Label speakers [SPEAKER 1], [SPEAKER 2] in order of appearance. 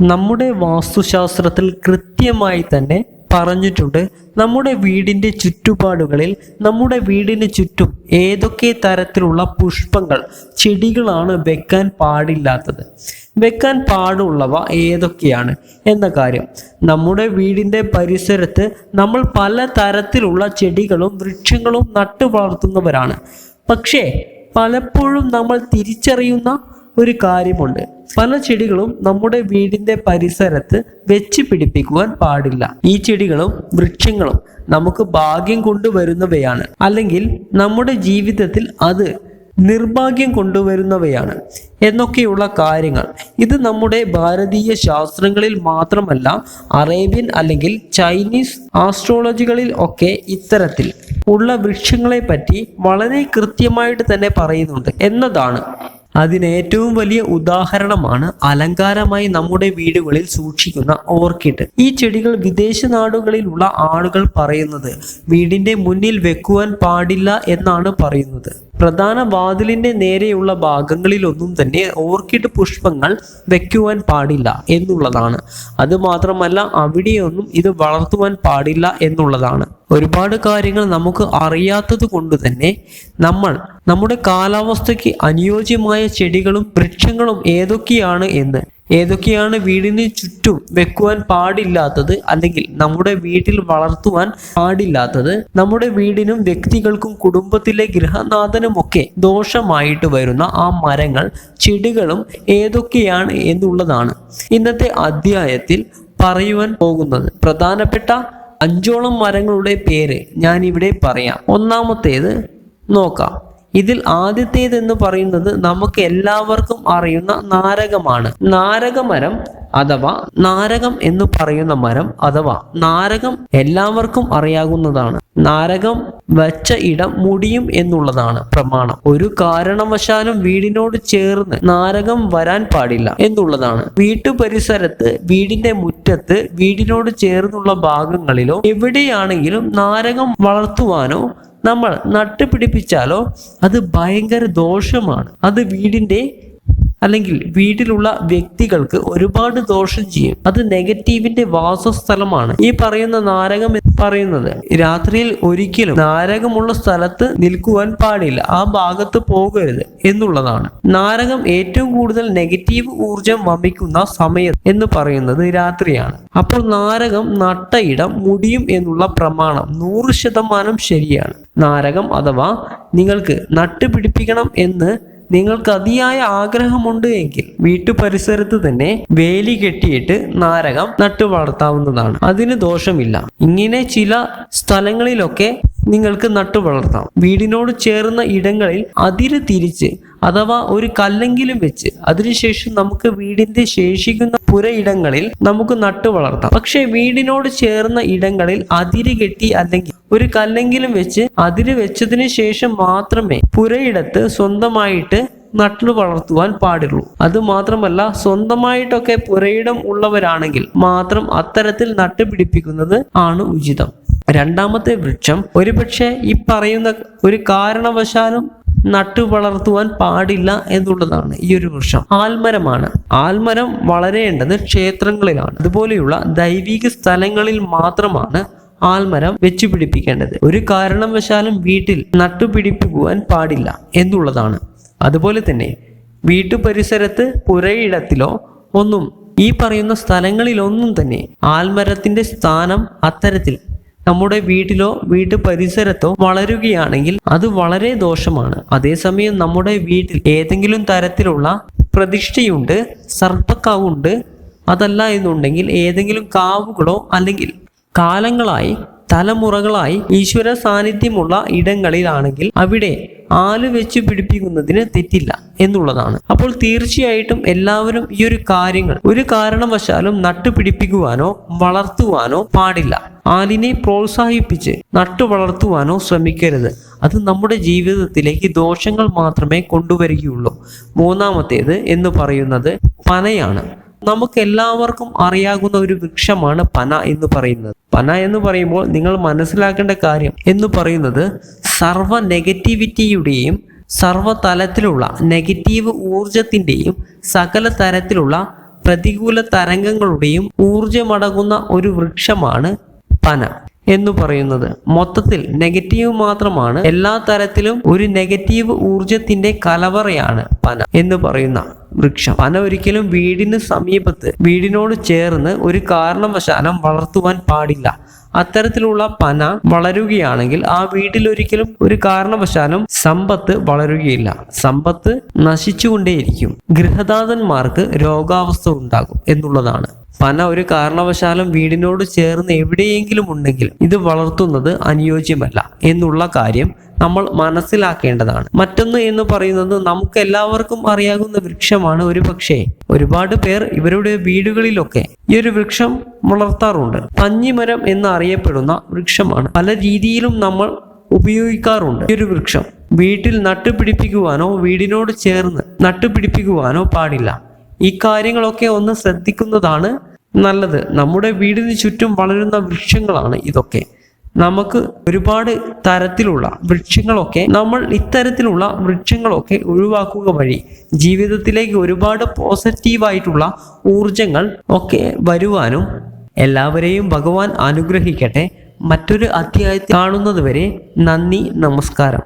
[SPEAKER 1] നമ്മുടെ വാസ്തുശാസ്ത്രത്തിൽ കൃത്യമായി തന്നെ പറഞ്ഞിട്ടുണ്ട്. നമ്മുടെ വീടിന്റെ ചുറ്റുപാടുകളിൽ നമ്മുടെ വീടിന് ചുറ്റും ഏതൊക്കെ തരത്തിലുള്ള പുഷ്പങ്ങൾ ചെടികളാണ് വെക്കാൻ പാടില്ലാത്തത്? വെക്കാൻ പാടുള്ളവ ഏതൊക്കെയാണ്? എന്ന കാര്യം. നമ്മുടെ വീടിന്റെ പരിസരത്ത് നമ്മൾ പല തരത്തിലുള്ള ചെടികളും വൃക്ഷങ്ങളും നട്ടു വളർത്തുന്നവരാണ്. പക്ഷേ പലപ്പോഴും നമ്മൾ തിരിച്ചറിയുന്ന ഒരു കാര്യമുണ്ട്. പല ചെടികളും നമ്മുടെ വീടിന്റെ പരിസരത്ത് വെച്ച് പിടിപ്പിക്കുവാൻ പാടില്ല. ഈ ചെടികളും വൃക്ഷങ്ങളും നമുക്ക് ഭാഗ്യം കൊണ്ടുവരുന്നവയാണ്. അല്ലെങ്കിൽ നമ്മുടെ ജീവിതത്തിൽ അത് നിർഭാഗ്യം കൊണ്ടുവരുന്നവയാണ്. എന്നൊക്കെയുള്ള കാര്യങ്ങൾ. ഇത് നമ്മുടെ ഭാരതീയ ശാസ്ത്രങ്ങളിൽ മാത്രമല്ല അറേബ്യൻ അല്ലെങ്കിൽ ചൈനീസ് ആസ്ട്രോളജികളിൽ ഒക്കെ ഇത്തരത്തിൽ ഉള്ള വൃക്ഷങ്ങളെ പറ്റി വളരെ കൃത്യമായിട്ട് തന്നെ പറയുന്നുണ്ട്. എന്നതാണ് അതിന് ഏറ്റവും വലിയ ഉദാഹരണമാണ് അലങ്കാരമായി നമ്മുടെ വീടുകളിൽ സൂക്ഷിക്കുന്ന ഓർക്കിഡ്. ഈ ചെടികൾ വിദേശ നാടുകളിലുള്ള ആളുകൾ പറയുന്നത് വീടിന്റെ മുന്നിൽ വെക്കുവാൻ പാടില്ല എന്നാണ് പറയുന്നത്. പ്രധാന വാതിലിന്റെ നേരെയുള്ള ഭാഗങ്ങളിലൊന്നും തന്നെ ഓർക്കിഡ് പുഷ്പങ്ങൾ വെക്കുവാൻ പാടില്ല എന്നുള്ളതാണ്. അത് മാത്രമല്ല അവിടെയൊന്നും ഇത് വളർത്തുവാൻ പാടില്ല എന്നുള്ളതാണ്. ഒരുപാട് കാര്യങ്ങൾ നമുക്ക് അറിയാത്തത് കൊണ്ട് തന്നെ നമ്മൾ നമ്മുടെ കാലാവസ്ഥയ്ക്ക് അനുയോജ്യമായ ചെടികളും വൃക്ഷങ്ങളും ഏതൊക്കെയാണ് എന്ന്. ഏതൊക്കെയാണ് വീടിന് ചുറ്റും വെക്കുവാൻ പാടില്ലാത്തത് അല്ലെങ്കിൽ നമ്മുടെ വീട്ടിൽ വളർത്തുവാൻ പാടില്ലാത്തത്. നമ്മുടെ വീടിനും വ്യക്തികൾക്കും കുടുംബത്തിലെ ഗൃഹനാഥനുമൊക്കെ ദോഷമായിട്ട് വരുന്ന ആ മരങ്ങൾ ചെടികളും ഏതൊക്കെയാണ് എന്നുള്ളതാണ് ഇന്നത്തെ അധ്യായത്തിൽ പറയുവാൻ പോകുന്നത്. പ്രധാനപ്പെട്ട അഞ്ചോളം മരങ്ങളുടെ പേര് ഞാനിവിടെ പറയാം. ഒന്നാമത്തേത് നോക്കാം. ഇതിൽ ആദ്യത്തേതെന്ന് പറയുന്നത് നമുക്ക് എല്ലാവർക്കും അറിയുന്ന നാരകമാണ്. നാരകമരം അഥവാ നാരകം എന്ന് പറയുന്ന മരം അഥവാ നാരകം എല്ലാവർക്കും അറിയാകുന്നതാണ് നാരകം വച്ച ഇടം മുടിയും എന്നുള്ളതാണ് പ്രമാണം. ഒരു കാരണവശാലും വീടിനോട് ചേർന്ന് നാരകം വരാൻ പാടില്ല എന്നുള്ളതാണ്. വീട്ടു പരിസരത്ത് വീടിന്റെ മുറ്റത്ത് വീടിനോട് ചേർന്നുള്ള ഭാഗങ്ങളിലോ എവിടെയാണെങ്കിലും നാരകം വളർത്തുവാനോ നമ്മൾ നട്ടുപിടിപ്പിച്ചാലോ അത് ഭയങ്കര ദോഷമാണ്. അത് വീടിന്റെ അല്ലെങ്കിൽ വീട്ടിലുള്ള വ്യക്തികൾക്ക് ഒരുപാട് ദോഷം ചെയ്യും. അത് നെഗറ്റീവിന്റെ വാസസ്ഥലമാണ്. ഈ പറയുന്ന നാരകം എന്ന് പറയുന്നത് രാത്രിയിൽ ഒരിക്കലും നാരകമുള്ള സ്ഥലത്ത് നിൽക്കുവാൻ പാടില്ല. ആ ഭാഗത്ത് പോകരുത് എന്നുള്ളതാണ്. നാരകം ഏറ്റവും കൂടുതൽ നെഗറ്റീവ് ഊർജം വമിക്കുന്ന സമയം എന്ന് പറയുന്നത് രാത്രിയാണ്. അപ്പോൾ നാരകം നട്ടയിടം മുടിയും എന്നുള്ള പ്രമാണം നൂറ് ശതമാനം ശരിയാണ്. നാരകം അഥവാ നിങ്ങൾക്ക് നട്ടുപിടിപ്പിക്കണം എന്ന് നിങ്ങൾക്ക് അതിയായ ആഗ്രഹമുണ്ട് എങ്കിൽ വീട്ടു പരിസരത്ത് തന്നെ വേലി കെട്ടിയിട്ട് നാരകം നട്ടു വളർത്താവുന്നതാണ് അതിന് ദോഷമില്ല. ഇങ്ങനെ ചില സ്ഥലങ്ങളിലൊക്കെ നിങ്ങൾക്ക് നട്ടു വളർത്താം. വീടിനോട് ചേർന്ന ഇടങ്ങളിൽ അതിര് തിരിച്ച് അഥവാ ഒരു കല്ലെങ്കിലും വെച്ച് അതിനുശേഷം നമുക്ക് വീടിന്റെ ശേഷിക്കുന്ന പുരയിടങ്ങളിൽ നമുക്ക് നട്ടു വളർത്താം. പക്ഷെ വീടിനോട് ചേർന്ന ഇടങ്ങളിൽ അതിര് കെട്ടി അല്ലെങ്കിൽ ഒരു കല്ലെങ്കിലും വെച്ച് അതിര് വെച്ചതിന് ശേഷം മാത്രമേ പുരയിടത്ത് സ്വന്തമായിട്ട് നട്ടു വളർത്തുവാൻ പാടുള്ളൂ. അത് മാത്രമല്ല സ്വന്തമായിട്ടൊക്കെ പുരയിടം ഉള്ളവരാണെങ്കിൽ മാത്രം അത്തരത്തിൽ നട്ടുപിടിപ്പിക്കുന്നത് ആണ് ഉചിതം. രണ്ടാമത്തെ വൃക്ഷം ഒരുപക്ഷെ ഈ പറയുന്ന ഒരു കാരണവശാലും നട്ടു വളർത്തുവാൻ പാടില്ല എന്നുള്ളതാണ് ഈ ഒരു വൃക്ഷം. ആൽമരമാണ്. ആൽമരം വളരേണ്ടത് ക്ഷേത്രങ്ങളിലാണ്. അതുപോലെയുള്ള ദൈവിക സ്ഥലങ്ങളിൽ മാത്രമാണ് ആൽമരം വെച്ചു പിടിപ്പിക്കേണ്ടത്. ഒരു കാരണവശാലും വീട്ടിൽ നട്ടുപിടിപ്പിക്കുവാൻ പാടില്ല എന്നുള്ളതാണ്. അതുപോലെ തന്നെ വീട്ടു പരിസരത്ത് പുരയിടത്തിലോ ഒന്നും ഈ പറയുന്ന സ്ഥലങ്ങളിലൊന്നും തന്നെ ആൽമരത്തിന്റെ സ്ഥാനം അത്തരത്തിൽ നമ്മുടെ വീട്ടിലോ വീട്ടു പരിസരത്തോ വളരുകയാണെങ്കിൽ അത് വളരെ ദോഷമാണ്. അതേസമയം നമ്മുടെ വീട്ടിൽ ഏതെങ്കിലും തരത്തിലുള്ള പ്രതിഷ്ഠയുണ്ട് സർപ്പക്കാവുണ്ട് അതല്ല എന്നുണ്ടെങ്കിൽ ഏതെങ്കിലും കാവുകളോ അല്ലെങ്കിൽ കാലങ്ങളായി തലമുറകളായി ഈശ്വര സാന്നിധ്യമുള്ള ഇടങ്ങളിലാണെങ്കിൽ അവിടെ ആൽ വെച്ച് പിടിപ്പിക്കുന്നതിന് തെറ്റില്ല എന്നുള്ളതാണ്. അപ്പോൾ തീർച്ചയായിട്ടും എല്ലാവരും ഈ ഒരു കാര്യങ്ങൾ ഒരു കാരണവശാലും നട്ടുപിടിപ്പിക്കുവാനോ വളർത്തുവാനോ പാടില്ല. ആലിനെ പ്രോത്സാഹിപ്പിച്ച് നട്ടു വളർത്തുവാനോ ശ്രമിക്കരുത്. അത് നമ്മുടെ ജീവിതത്തിലേക്ക് ദോഷങ്ങൾ മാത്രമേ കൊണ്ടുവരികയുള്ളൂ. മൂന്നാമത്തേത് എന്ന് പറയുന്നത് പനയാണ്. നമുക്ക് എല്ലാവർക്കും അറിയാവുന്ന ഒരു വൃക്ഷമാണ് പന എന്ന് പറയുന്നത്. പന എന്ന് പറയുമ്പോൾ നിങ്ങൾ മനസ്സിലാക്കേണ്ട കാര്യം എന്ന് പറയുന്നത് സർവ നെഗറ്റിവിറ്റിയുടെയും സർവ തലത്തിലുള്ള നെഗറ്റീവ് ഊർജത്തിന്റെയും സകല തരത്തിലുള്ള പ്രതികൂല തരംഗങ്ങളുടെയും ഊർജമടങ്ങുന്ന ഒരു വൃക്ഷമാണ് പന എന്ന് പറയുന്നത്. മൊത്തത്തിൽ നെഗറ്റീവ് മാത്രമാണ്. എല്ലാ തരത്തിലും ഒരു നെഗറ്റീവ് ഊർജത്തിന്റെ കലവറയാണ് പന എന്ന് പറയുന്ന വൃക്ഷം. പന ഒരിക്കലും വീടിന് സമീപത്ത് വീടിനോട് ചേർന്ന് ഒരു കാരണവശാലും വളർത്തുവാൻ പാടില്ല. അത്തരത്തിലുള്ള പന വളരുകയാണെങ്കിൽ ആ വീട്ടിൽ ഒരിക്കലും ഒരു കാരണവശാലും സമ്പത്ത് വളരുകയില്ല. സമ്പത്ത് നശിച്ചുകൊണ്ടേയിരിക്കും. ഗൃഹദാതന്മാർക്ക് രോഗാവസ്ഥ ഉണ്ടാകും എന്നുള്ളതാണ്. പന ഒരു കാരണവശാലും വീടിനോട് ചേർന്ന് എവിടെയെങ്കിലും ഉണ്ടെങ്കിൽ ഇത് വളർത്തുന്നത് അനുയോജ്യമല്ല എന്നുള്ള കാര്യം നമ്മൾ മനസ്സിലാക്കേണ്ടതാണ്. മറ്റൊന്ന് എന്ന് പറയുന്നത് നമുക്ക് എല്ലാവർക്കും അറിയാവുന്ന വൃക്ഷമാണ് ഒരു പക്ഷേ. ഒരുപാട് പേർ ഇവരുടെ വീടുകളിലൊക്കെ ഈ ഒരു വൃക്ഷം വളർത്താറുണ്ട്. പഞ്ഞിമരം എന്ന് അറിയപ്പെടുന്ന വൃക്ഷമാണ്. പല രീതിയിലും നമ്മൾ ഉപയോഗിക്കാറുണ്ട് ഈ ഒരു വൃക്ഷം. വീട്ടിൽ നട്ടുപിടിപ്പിക്കുവാനോ വീടിനോട് ചേർന്ന് നട്ടുപിടിപ്പിക്കുവാനോ പാടില്ല. ഈ കാര്യങ്ങളൊക്കെ ഒന്ന് ശ്രദ്ധിക്കുന്നതാണ് നല്ലത്. നമ്മുടെ വീടിന് ചുറ്റും വളരുന്ന വൃക്ഷങ്ങളാണ് ഇതൊക്കെ. നമുക്ക് ഒരുപാട് തരത്തിലുള്ള വൃക്ഷങ്ങളൊക്കെ നമ്മൾ ഇത്തരത്തിലുള്ള വൃക്ഷങ്ങളൊക്കെ ഒഴിവാക്കുക വഴി ജീവിതത്തിലേക്ക് ഒരുപാട് പോസിറ്റീവായിട്ടുള്ള ഊർജങ്ങൾ ഒക്കെ വരുവാനും എല്ലാവരെയും ഭഗവാൻ അനുഗ്രഹിക്കട്ടെ. മറ്റൊരു അധ്യായത്തിൽ കാണുന്നത് വരെ നന്ദി നമസ്കാരം.